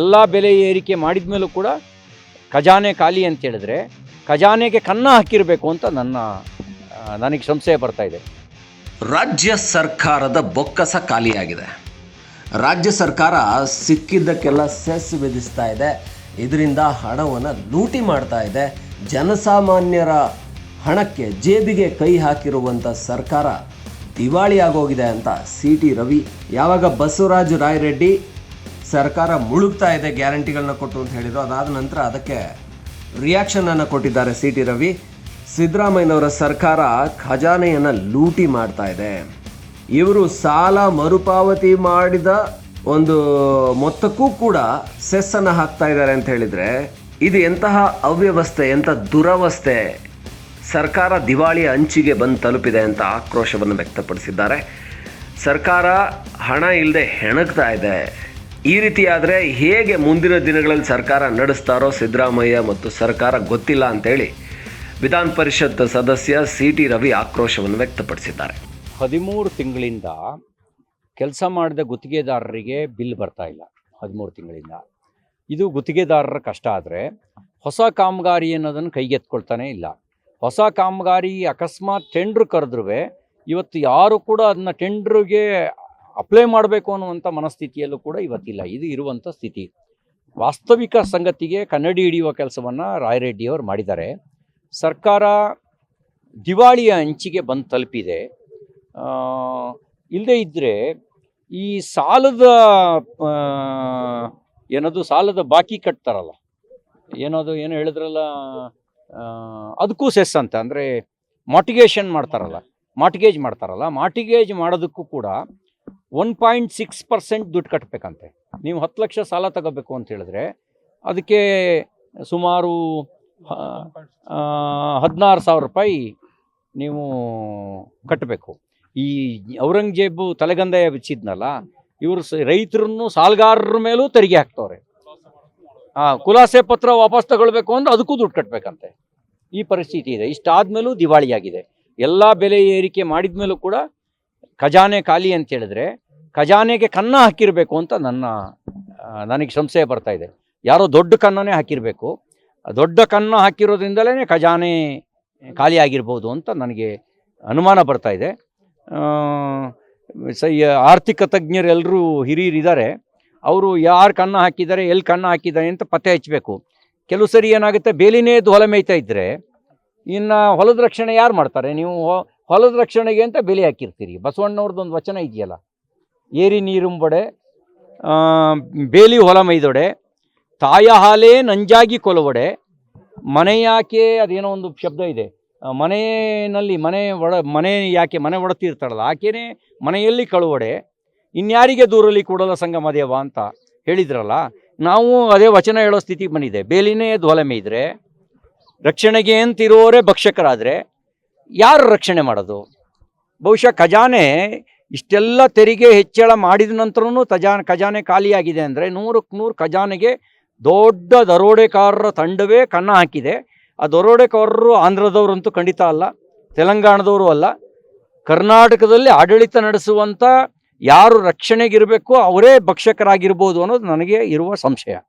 ಎಲ್ಲ ಬೆಲೆ ಏರಿಕೆ ಮಾಡಿದ ಮೇಲೂ ಕೂಡ ಖಜಾನೆ ಖಾಲಿ ಅಂತ ಹೇಳಿದ್ರೆ ಖಜಾನೆಗೆ ಕನ್ನ ಹಾಕಿರಬೇಕು ಅಂತ ನನ್ನ ನನಗೆ ಸಂಶಯ ಬರ್ತಾ ಇದೆ. ರಾಜ್ಯ ಸರ್ಕಾರದ ಬೊಕ್ಕಸ ಖಾಲಿಯಾಗಿದೆ. ರಾಜ್ಯ ಸರ್ಕಾರ ಸಿಕ್ಕಿದ್ದಕ್ಕೆಲ್ಲ ಸೆಸ್ ವಿಧಿಸ್ತಾ ಇದೆ. ಇದರಿಂದ ಹಣವನ್ನು ಲೂಟಿ ಮಾಡ್ತಾ ಇದೆ. ಜನಸಾಮಾನ್ಯರ ಹಣಕ್ಕೆ ಜೇಬಿಗೆ ಕೈ ಹಾಕಿರುವಂಥ ಸರ್ಕಾರ ದಿವಾಳಿಯಾಗೋಗಿದೆ ಅಂತ ಸಿ ಟಿ ರವಿ. ಯಾವಾಗ ಬಸವರಾಜ ರಾಯರೆಡ್ಡಿ ಸರ್ಕಾರ ಮುಳುಗ್ತಾ ಇದೆ ಗ್ಯಾರಂಟಿಗಳನ್ನ ಕೊಟ್ಟು ಅಂತ ಹೇಳಿದರು. ಅದಾದ ನಂತರ ಅದಕ್ಕೆ ರಿಯಾಕ್ಷನನ್ನು ಕೊಟ್ಟಿದ್ದಾರೆ ಸಿ ಟಿ ರವಿ. ಸಿದ್ದರಾಮಯ್ಯನವರ ಸರ್ಕಾರ ಖಜಾನೆಯನ್ನು ಲೂಟಿ ಮಾಡ್ತಾ ಇದೆ. ಇವರು ಸಾಲ ಮರುಪಾವತಿ ಮಾಡಿದ ಒಂದು ಮೊತ್ತಕ್ಕೂ ಕೂಡ ಸೆಸ್ಸನ್ನು ಹಾಕ್ತಾ ಇದ್ದಾರೆ ಅಂತ ಹೇಳಿದರೆ, ಇದು ಎಂತಹ ಅವ್ಯವಸ್ಥೆ, ಎಂಥ ದುರವಸ್ಥೆ? ಸರ್ಕಾರ ದಿವಾಳಿಯ ಅಂಚಿಗೆ ಬಂದು ತಲುಪಿದೆ ಅಂತ ಆಕ್ರೋಶವನ್ನು ವ್ಯಕ್ತಪಡಿಸಿದ್ದಾರೆ. ಸರ್ಕಾರ ಹಣ ಇಲ್ಲದೆ ಹೆಣಗ್ತಾ ಇದೆ. ಈ ರೀತಿ ಆದರೆ ಹೇಗೆ ಮುಂದಿನ ದಿನಗಳಲ್ಲಿ ಸರ್ಕಾರ ನಡೆಸ್ತಾರೋ ಸಿದ್ದರಾಮಯ್ಯ ಮತ್ತು ಸರ್ಕಾರ ಗೊತ್ತಿಲ್ಲ ಅಂತೇಳಿ ವಿಧಾನ ಪರಿಷತ್ ಸದಸ್ಯ ಸಿ ಟಿ ರವಿ ಆಕ್ರೋಶವನ್ನು ವ್ಯಕ್ತಪಡಿಸಿದ್ದಾರೆ. ಹದಿಮೂರು ತಿಂಗಳಿಂದ ಕೆಲಸ ಮಾಡಿದ ಗುತ್ತಿಗೆದಾರರಿಗೆ ಬಿಲ್ ಬರ್ತಾ ಇಲ್ಲ ಹದಿಮೂರು ತಿಂಗಳಿಂದ. ಇದು ಗುತ್ತಿಗೆದಾರರ ಕಷ್ಟ ಆದರೆ ಹೊಸ ಕಾಮಗಾರಿ ಅನ್ನೋದನ್ನು ಕೈಗೆತ್ಕೊಳ್ತಾನೆ ಇಲ್ಲ. ಹೊಸ ಕಾಮಗಾರಿ ಅಕಸ್ಮಾತ್ ಟೆಂಡ್ರ್ ಕರೆದ್ರೂ ಇವತ್ತು ಯಾರು ಕೂಡ ಅದನ್ನ ಟೆಂಡ್ರಿಗೆ ಅಪ್ಲೈ ಮಾಡಬೇಕು ಅನ್ನುವಂಥ ಮನಸ್ಥಿತಿಯಲ್ಲೂ ಕೂಡ ಇವತ್ತಿಲ್ಲ. ಇದು ಇರುವಂಥ ಸ್ಥಿತಿ. ವಾಸ್ತವಿಕ ಸಂಗತಿಗೆ ಕನ್ನಡಿ ಹಿಡಿಯುವ ಕೆಲಸವನ್ನು ರಾಯರೆಡ್ಡಿಯವರು ಮಾಡಿದ್ದಾರೆ. ಸರ್ಕಾರ ದಿವಾಳಿಯ ಅಂಚಿಗೆ ಬಂದು ತಲುಪಿದೆ. ಇಲ್ಲದೇ ಇದ್ದರೆ ಈ ಸಾಲದ ಏನದು ಸಾಲದ ಬಾಕಿ ಕಟ್ತಾರಲ್ಲ. ಏನದು, ಏನು ಹೇಳಿದ್ರಲ್ಲ ಅದಕ್ಕೂ ಸೆಸ್ ಅಂತ. ಅಂದರೆ ಮಾಟಿಗೇಷನ್ ಮಾಡ್ತಾರಲ್ಲ. ಮಾಟಿಗೇಜ್ ಮಾಡ್ತಾರಲ್ಲ. ಮಾಟಿಗೇಜ್ ಮಾಡೋದಕ್ಕೂ ಕೂಡ ಒನ್ ಪಾಯಿಂಟ್ ಸಿಕ್ಸ್ ಪರ್ಸೆಂಟ್ ದುಡ್ಡು ಕಟ್ಟಬೇಕಂತೆ ನೀವು ಹತ್ತು ಲಕ್ಷ ಸಾಲ ತಗೋಬೇಕು ಅಂತ ಹೇಳಿದ್ರೆ ಅದಕ್ಕೆ ಸುಮಾರು ಹದಿನಾರು ಸಾವಿರ ರೂಪಾಯಿ ನೀವು ಕಟ್ಟಬೇಕು. ಈ ಔರಂಗಜೇಬು ತಲೆಗಂದಾಯ ಬಿಚ್ಚಿದ್ನಲ್ಲ, ಇವರು ರೈತರನ್ನು ಸಾಲಗಾರರ ಮೇಲೂ ತೆರಿಗೆ ಹಾಕ್ತವ್ರೆ. ಖುಲಾಸೆ ಪತ್ರ ವಾಪಸ್ ತಗೊಳ್ಬೇಕು ಅಂದ್ರೆ ಅದಕ್ಕೂ ದುಡ್ಡು ಕಟ್ಟಬೇಕಂತೆ ಈ ಪರಿಸ್ಥಿತಿ ಇದೆ. ಇಷ್ಟಾದ್ಮೇಲೂ ದಿವಾಳಿಯಾಗಿದೆ. ಎಲ್ಲ ಬೆಲೆ ಏರಿಕೆ ಮಾಡಿದ ಮೇಲೂ ಕೂಡ ಖಜಾನೆ ಖಾಲಿ ಅಂತ ಹೇಳಿದ್ರೆ ಖಜಾನೆಗೆ ಕನ್ನ ಹಾಕಿರಬೇಕು ಅಂತ ನನ್ನ ನನಗೆ ಸಂಶಯ ಬರ್ತಾ ಇದೆ. ಯಾರೋ ದೊಡ್ಡ ಕನ್ನನೇ ಹಾಕಿರಬೇಕು. ದೊಡ್ಡ ಕನ್ನ ಹಾಕಿರೋದ್ರಿಂದಲೇ ಖಜಾನೆ ಖಾಲಿ ಆಗಿರ್ಬೋದು ಅಂತ ನನಗೆ ಅನುಮಾನ ಬರ್ತಾ ಇದೆ. ಸ, ಆರ್ಥಿಕ ತಜ್ಞರೆಲ್ಲರೂ ಹಿರಿಯರಿದ್ದಾರೆ. ಅವರು ಯಾರು ಕನ್ನ ಹಾಕಿದ್ದಾರೆ ಎಲ್ಲಿ ಕನ್ನ ಹಾಕಿದ್ದಾರೆ ಅಂತ ಪತ್ತೆ ಹಚ್ಚಬೇಕು ಕೆಲವು ಸರಿ ಏನಾಗುತ್ತೆ, ಬೇಲಿನೇ ಎದ್ದು ಹೊಲ ಮೇಯ್ತಾ ಇದ್ದರೆ ಇನ್ನು ಹೊಲದ ರಕ್ಷಣೆ ಯಾರು ಮಾಡ್ತಾರೆ? ನೀವು ಹೊಲದ ರಕ್ಷಣೆಗೆ ಅಂತ ಬೆಲೆ ಹಾಕಿರ್ತೀರಿ. ಬಸವಣ್ಣವ್ರದ್ದು ಒಂದು ವಚನ ಇದೆಯಲ್ಲ. ಏರಿ ನೀರುಂಬೊಡೆ ಬೇಲಿ ಹೊಲ ಮೈದೊಡೆ ತಾಯ ಹಾಲೇ ನಂಜಾಗಿ ಕೊಲವಡೆ, ಮನೆ ಯಾಕೆ ಅದೇನೋ ಒಂದು ಶಬ್ದ ಇದೆ. ಮನೆಯಲ್ಲಿ ಮನೆ ಒಡ ಮನೆ ಯಾಕೆ ಮನೆ ಒಡತಿರ್ತಾಳಲ್ಲ ಆಕೆನೇ ಮನೆಯಲ್ಲಿ ಕಳುವಡೆ, ಇನ್ಯಾರಿಗೆ ದೂರಲ್ಲಿ ಕೂಡಲ ಸಂಗಮ ದೇವ ಅಂತ ಹೇಳಿದ್ರಲ್ಲ, ನಾವು ಅದೇ ವಚನ ಹೇಳೋ ಸ್ಥಿತಿಗೆ ಬಂದಿದೆ. ಬೇಲಿನೇ ಧ್ವಲ ಇದ್ರೆ, ರಕ್ಷಣೆಗೆ ಅಂತಿರೋರೇ ಭಕ್ಷಕರಾದರೆ, ಯಾರು ರಕ್ಷಣೆ ಮಾಡೋದು? ಬಹುಶಃ ಖಜಾನೆ ಇಷ್ಟೆಲ್ಲ ತೆರಿಗೆ ಹೆಚ್ಚಳ ಮಾಡಿದ ನಂತರನೂ ಖಜಾನೆ ಖಜಾನೆ ಖಾಲಿಯಾಗಿದೆ ಅಂದರೆ ನೂರಕ್ಕೆ ನೂರು ಖಜಾನೆಗೆ ದೊಡ್ಡ ದರೋಡೆಕಾರರ ತಂಡವೇ ಕನ್ನ ಹಾಕಿದೆ. ಆ ದರೋಡೆಕಾರರು ಆಂಧ್ರದವರಂತೂ ಖಂಡಿತ ಅಲ್ಲ, ತೆಲಂಗಾಣದವರು ಅಲ್ಲ. ಕರ್ನಾಟಕದಲ್ಲಿ ಆಡಳಿತ ನಡೆಸುವಂಥ ಯಾರು ರಕ್ಷಣೆಗಿರಬೇಕು ಅವರೇ ಭಕ್ಷಕರಾಗಿರ್ಬೋದು ಅನ್ನೋದು ನನಗೆ ಇರುವ ಸಂಶಯ.